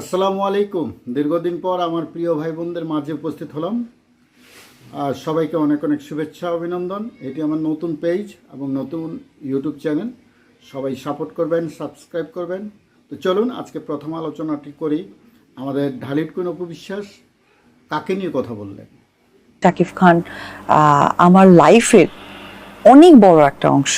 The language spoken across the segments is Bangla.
আসসালামু আলাইকুম। দীর্ঘদিন পর আমার প্রিয় ভাই বোনদের মাঝে উপস্থিত হলাম। আর সবাইকে অনেক অনেক শুভেচ্ছা, অভিনন্দন। এটি আমার নতুন পেজ এবং নতুন ইউটিউব চ্যানেল। সবাই সাপোর্ট করবেন, সাবস্ক্রাইব করবেন। তো চলুন, আজকে প্রথম আলোচনাটি করি আমাদের ঢালিট কুইন অপবিশ্বাস কাকে নিয়ে কথা বললেন? শাকিব খান আমার লাইফের অনেক বড় একটা অংশ।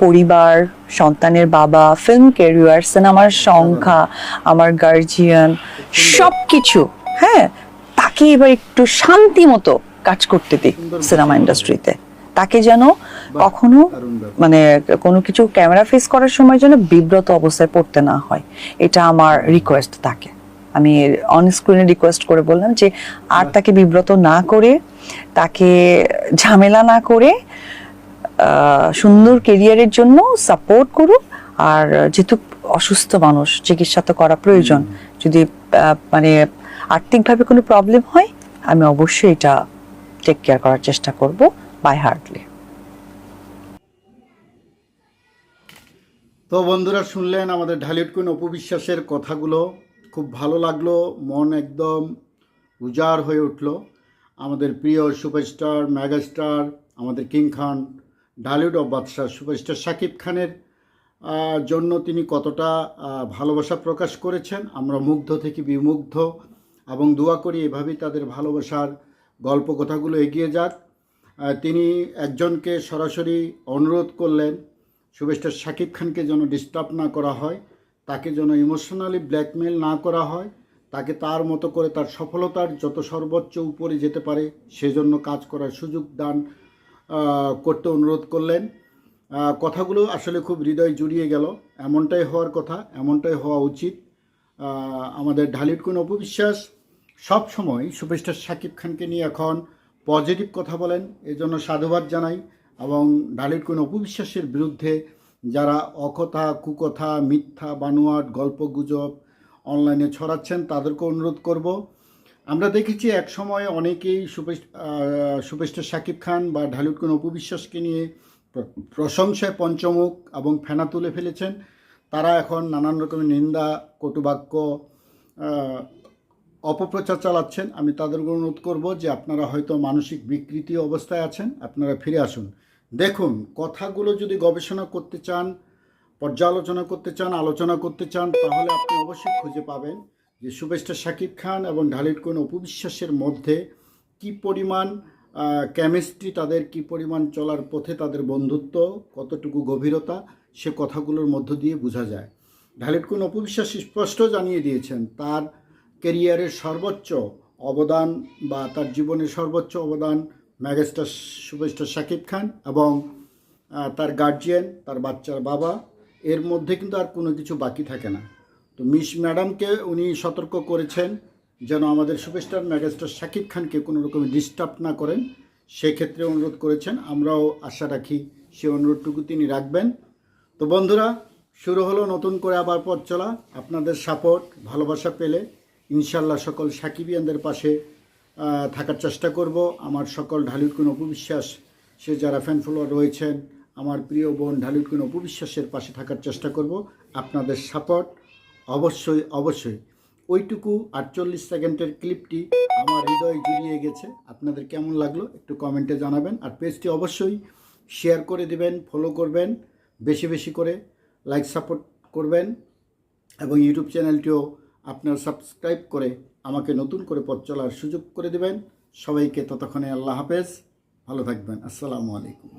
পরিবার সন্তানের বাবা ফিল্ম ক্যারিয়ার সিনেমার সংখ্যা আমার গার্জিয়ান সব কিছু হ্যাঁ তাকে এবার একটু শান্তি মতো কাজ করতে দিই সিনেমা ইন্ডাস্ট্রিতে তাকে যেন কখনো মানে কোনো কিছু ক্যামেরা ফেস করার সময় যেন বিব্রত অবস্থায় পড়তে না হয়। এটা আমার রিকোয়েস্ট তাকে। আমি অন স্ক্রিনে রিকোয়েস্ট করে বললাম যে আর তাকে বিব্রত না করে তাকে ঝামেলা না করে সুন্দর কেরিয়ারের জন্য সাপোর্ট করুক। আর যেহেতু অসুস্থ মানুষ চিকিৎসা তো করা প্রয়োজন। যদি মানে আর্থিকভাবে কোনো প্রবলেম হয় আমি অবশ্যই এটা টেক কেয়ার করার চেষ্টা করব বাই হার্টলি তো বন্ধুরা শুনলেন আমাদের ঢালিট কুইন অপবিশ্বাসের কথাগুলো। খুব ভালো লাগল মন একদম উজাড় হয়ে উঠল। আমাদের প্রিয় সুপারস্টার মেগাস্টার আমাদের কিং খান ঢালিউড অফ বাদশাহ সুপারস্টার শাকিব খানের জন্য তিনি কতটা ভালোবাসা প্রকাশ করেছেন। আমরা মুগ্ধ থেকে বিমুগ্ধ এবং দোয়া করি এভাবেই তাদের ভালোবাসার গল্প কথাগুলো এগিয়ে যাক। তিনি একজনকে সরাসরি অনুরোধ করলেন সুবেস্টার শাকিব খানকে যেন ডিস্টার্ব না করা হয়, তাকে যেন ইমোশনালি ব্ল্যাকমেল না করা হয়, তাকে তার মতো করে তার সফলতার যত সর্বোচ্চ উপরে যেতে পারে, সেজন্য কাজ করার সুযোগ দান করতে অনুরোধ করলেন। কথাগুলো আসলে খুব হৃদয় জুড়িয়ে গেল। এমনটাই হওয়ার কথা, এমনটাই হওয়া উচিত। আমাদের ঢালিট কোন অপবিশ্বাস। সব সময় সুপারস্টার শাকিব খানকে নিয়ে এখন পজিটিভ কথা বলেন, এজন্য সাধুবাদ জানাই। এবং ঢালিট কোন অপবিশ্বাসের বিরুদ্ধে যারা অকথা, কুকথা, মিথ্যা, বানোয়াট গল্প গুজব অনলাইনে ছড়াচ্ছেন তাদেরকে অনুরোধ করব। আমরা দেখেছি এক সময় অনেকেই আহ, সুপারস্টার শাকিব খান বা ঢালিউড কোন অপবিশ্বাসকে নিয়ে প্রশংসায় পঞ্চমুখ এবং ফেনা তুলে ফেলেছেন। তারা এখন নানান রকমের নিন্দা কটুবাক্য অপপ্রচার চালাচ্ছেন। আমি তাদের অনুরোধ করব যে আপনারা হয়তো মানসিক বিকৃতি অবস্থায় আছেন আপনারা ফিরে আসুন। দেখুন কথাগুলো যদি গবেষণা করতে চান পর্যালোচনা করতে চান আলোচনা করতে চান তাহলে আপনি অবশ্যই খুঁজে পাবেন যে সুবেস্টার শাকিব খান এবং ঢালির কোন অপবিশ্বাসের মধ্যে কি পরিমাণ কেমিস্ট্রি তাদের কি পরিমাণ চলার পথে তাদের বন্ধুত্ব, কতটুকু গভীরতা, সে কথাগুলোর মধ্য দিয়ে বোঝা যায়। ঢালির কোন অপবিশ্বাস স্পষ্ট জানিয়ে দিয়েছেন, তার কেরিয়ারের সর্বোচ্চ অবদান বা তার জীবনের সর্বোচ্চ অবদান ম্যাগেস্টার সুপারস্টার শাকিব খান এবং তার গার্জিয়ান তার বাচ্চার বাবা, এর মধ্যে কিন্তু আর কোনো কিছু বাকি থাকে না। তো মিস ম্যাডামকে উনি সতর্ক করেছেন যেন আমাদের সুপারস্টার ম্যাগেস্টার শাকিব খানকে কোনো রকম ডিস্টার্ব না করেন। সেক্ষেত্রে অনুরোধ করেছেন, আমরাও আশা রাখি সে অনুরোধটুকু তিনি রাখবেন। তো বন্ধুরা, শুরু হলো নতুন করে আবার পথ চলা। আপনাদের সাপোর্ট ভালোবাসা পেলে ইনশাল্লাহ সকল সাকিবিয়ানদের পাশে থাকার চেষ্টা করব। আমার সকল ঢালিউডকুন অপবিশ্বাস, সে যারা ফ্যান ফলোয়ার রয়েছেন, আমার প্রিয় বোন ঢালিউডকুন অপবিশ্বাসের পাশে থাকার চেষ্টা করব। আপনাদের সাপোর্ট অবশ্যই অবশ্যই। ওইটুকু আটচল্লিশ সেকেন্ডের ক্লিপটি আমার হৃদয় জুড়িয়ে গেছে। আপনাদের কেমন লাগল একটু কমেন্টে জানাবেন। আর পেজটি অবশ্যই শেয়ার করে দিবেন, ফলো করবেন, বেশি বেশি করে লাইক সাপোর্ট করবেন এবং ইউটিউব চ্যানেলটিও আপনার সাবস্ক্রাইব করে আমাকে নতুন করে পথ চলার সুযোগ করে দেবেন। সবাইকে ততক্ষণে আল্লাহ হাফেজ। ভালো থাকবেন। আসসালামু আলাইকুম।